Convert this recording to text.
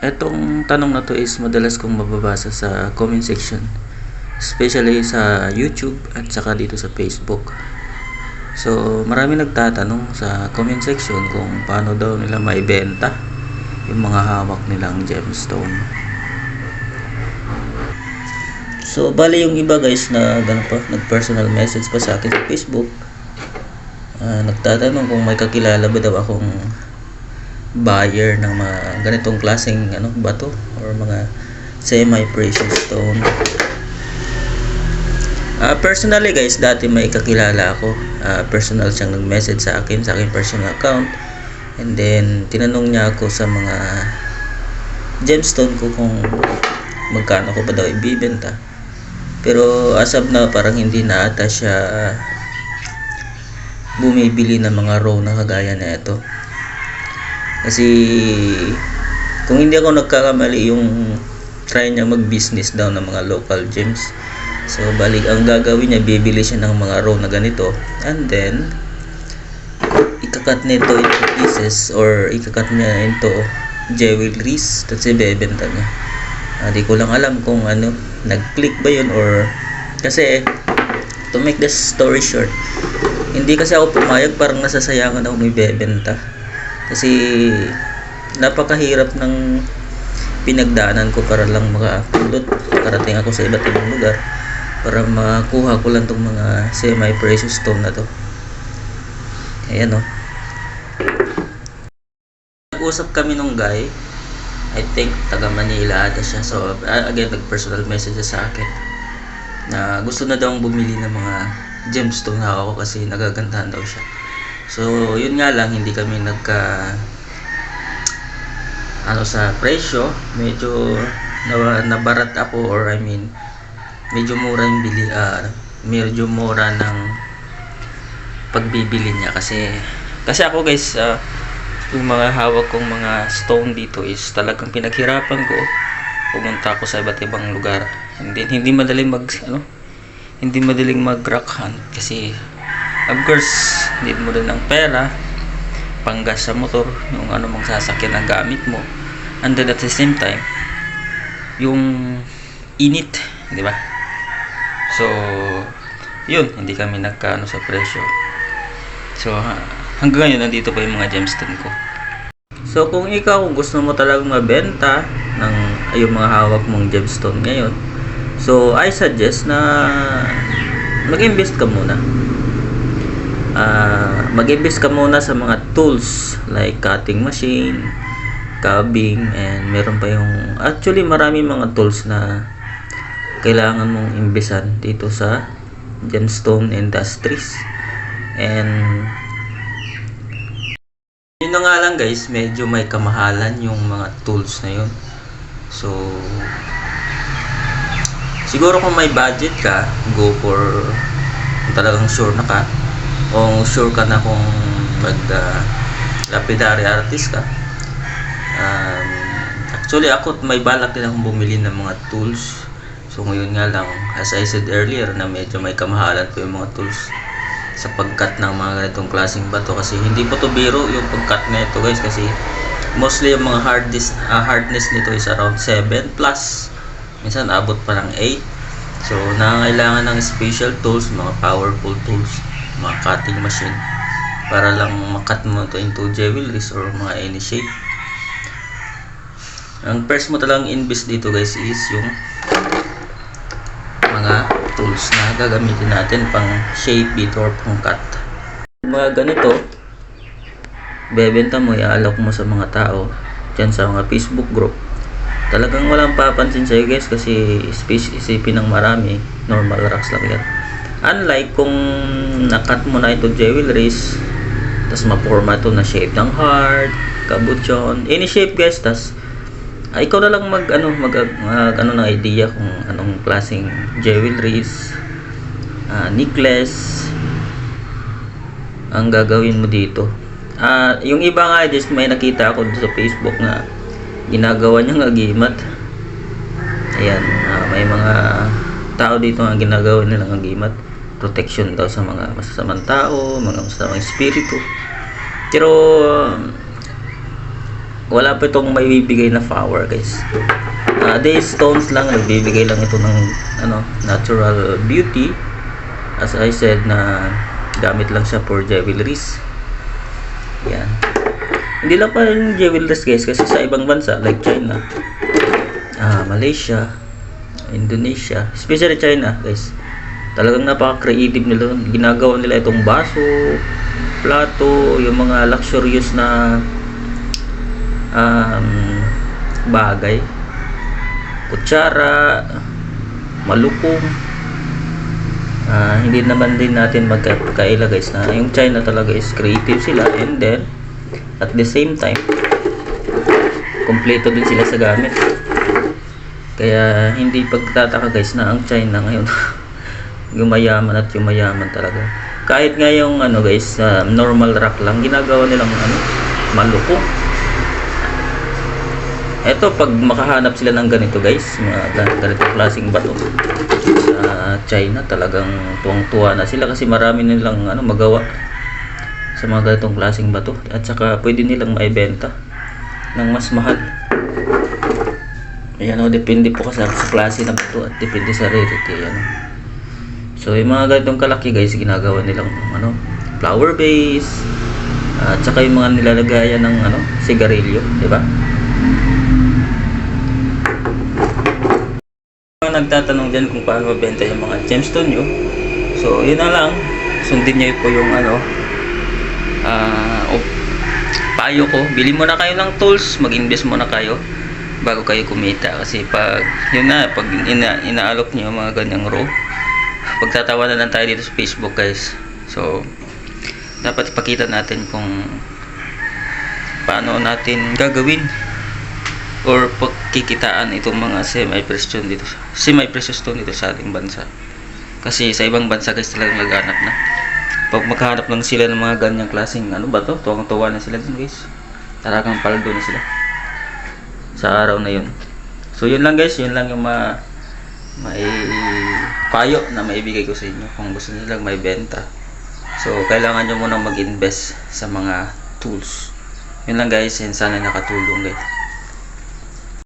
Etong tanong na to is madalas kong mababasa sa comment section. Especially sa YouTube at saka dito sa Facebook. So, marami nagtatanong sa comment section kung paano daw nila maibenta yung mga hawak nilang gemstone. So, bali yung iba guys na gano'n pa, nag-personal message pa sa akin sa Facebook. Ah, nagtatanong kung may kakilala ba daw akong buyer ng mga ganitong klaseng ano, bato or mga semi-precious stone. Ah, personally guys, dati may kakilala ako. Ah, personal siyang nag-message sa akin sa aking personal account. And then tinanong niya ako sa mga gemstone ko kung magkano ko ba daw ibibenta. Pero as of now, parang hindi na ata siya bumibili ng mga raw na kagaya na ito. Kasi kung hindi ako nagkakamali yung try niya mag-business daw ng mga local gems. So balik ang gagawin niya, bibili siya ng mga raw na ganito and then ikakat nito into pieces or ikakat niya into jewelries tapos ibebenta niya. Ah, di ko lang alam kung ano, nag-click ba yun or kasi to make the story short, hindi kasi ako pumayag parang nasasayangan ako may bebenta. Kasi napakahirap ng pinagdaanan ko para lang makapulot. Karating ako sa iba't ibang lugar para makuha ko lang tong mga semi-precious stone na to. Ayan o. Nag-usap kami nung guy. I think taga Manila ata siya. So again, nag-personal message siya sa akin na gusto na daw bumili ng mga gemstone na ako kasi nagagandahan daw siya. So, yun nga lang, hindi kami nagka ano sa presyo, medyo na, nabarat ako or I mean, medyo mura yung bili, ah, medyo mura ng pagbibili niya. Kasi kasi ako guys, ah, yung mga hawak kong mga stone dito is talagang pinaghirapan ko. Pumunta ako sa iba't ibang lugar. Hindi hindi madaling mag ano hindi madaling mag rock hunt kasi of course need mo din ng pera panggas sa motor yung ano mong sasakyan ang gamit mo. And then at the same time yung init di ba? So yun hindi kami nagkaano sa presyo. So ha- hanggang ngayon nandito pa yung mga gemstone ko. So kung ikaw kung gusto mo talagang mabenta ng yung mga hawak mong gemstone ngayon so I suggest na mag-invest ka muna Ah, mag-invest ka muna sa mga tools like cutting machine, cabbing, and meron pa yung actually marami mga tools na kailangan mong imbesan dito sa gemstone industries. And yun na nga lang guys, medyo may kamahalan yung mga tools na yun. So, siguro kung may budget ka, go for talagang sure na ka, o sure ka na kung mag uh, lapidary artist ka. Um, actually, ako may balak din akong bumili ng mga tools. So, ngayon nga lang, as I said earlier, na medyo may kamahalan po yung mga tools sa pagkat ng mga ganitong klaseng bato. Kasi hindi po to biro yung pagkat na ito guys. Kasi mostly yung mga hardness, uh, hardness nito is around 7 plus. Minsan abot pa ng 8 so nangangailangan ng special tools mga powerful tools mga cutting machine para lang makat mo to into jewelries or mga any shape. Ang first mo talagang invest dito guys is yung mga tools na gagamitin natin pang shape dito or pang cut. Mga ganito bebenta mo i-alok mo sa mga tao dyan sa mga Facebook group. Talagang walang papansin sa'yo guys kasi space isipin ng marami. Normal rocks lang yan unlike kung nakat mo na ito jewelries tas maporma to na shape ng heart kabutsyon any shape guys tas ah, ikaw na lang mag ano mag, mag ano ng idea kung anong klaseng jewelries ah, necklace ang gagawin mo dito. Ah yung iba nga just may nakita ako sa Facebook na ginagawa niyang agimat ayan ah, may mga tao dito ang ginagawa nilang agimat protection daw sa mga masasamang tao mga masasamang espiritu pero um, wala pa itong may bibigay na power guys. Ah, these stones lang nagbibigay lang ito ng ano, natural beauty. As I said na gamit lang siya for jewelries. Yan. Hindi lang pa yung jewelries guys kasi sa ibang bansa like China, ah, Malaysia, Indonesia, especially China guys. Talagang napaka-creative nila. Ginagawa nila itong baso, plato, yung mga luxurious na um, bagay. Kutsara, malukong. Ah, hindi naman din natin magkakaila guys na yung China talaga is creative sila and then at the same time kompleto din sila sa gamit. Kaya hindi pagtataka guys na ang China ngayon gumayaman at yumayaman talaga. Kahit nga yung ano guys, ah, normal rock lang ginagawa nilang ano, maluko. Eto pag makahanap sila ng ganito guys, mga gan- ganitong klaseng bato sa China talagang tuwang-tuwa na sila kasi marami nilang ano magawa sa mga ganitong klaseng bato at saka pwede nilang maibenta ng mas mahal. Ayan o, depende po kasi sa klase ng bato at depende sa rarity. Ayan. o. So, yung mga ganitong kalaki guys, ginagawa nilang ano, flower base, at saka yung mga nilalagayan ng ano, sigarilyo, di ba? Mga nagtatanong dyan kung paano mabenta yung mga gemstone nyo. So, yun na lang. Sundin nyo po yung ano, ah, op- payo ko. Bili muna kayo ng tools, mag-invest muna kayo bago kayo kumita. Kasi pag, yun na, pag ina, inaalok yung mga ganyang row, pagtatawa na lang tayo dito sa Facebook guys. So, dapat ipakita natin kung paano natin gagawin or pagkikitaan itong mga semi-precious dito semi-precious stone dito sa ating bansa. Kasi sa ibang bansa guys talagang naghanap na. Pag maghanap lang sila ng mga ganyang klaseng ano ba to? Tuwang tuwa na sila dun guys. Talagang paldo na sila sa araw na yun. So yun lang guys. Yun lang yung ma may payo na maibigay ko sa inyo. Kung gusto nilang may benta. So kailangan nyo munang mag-invest sa mga tools. Yun lang guys. And sana nakatulong guys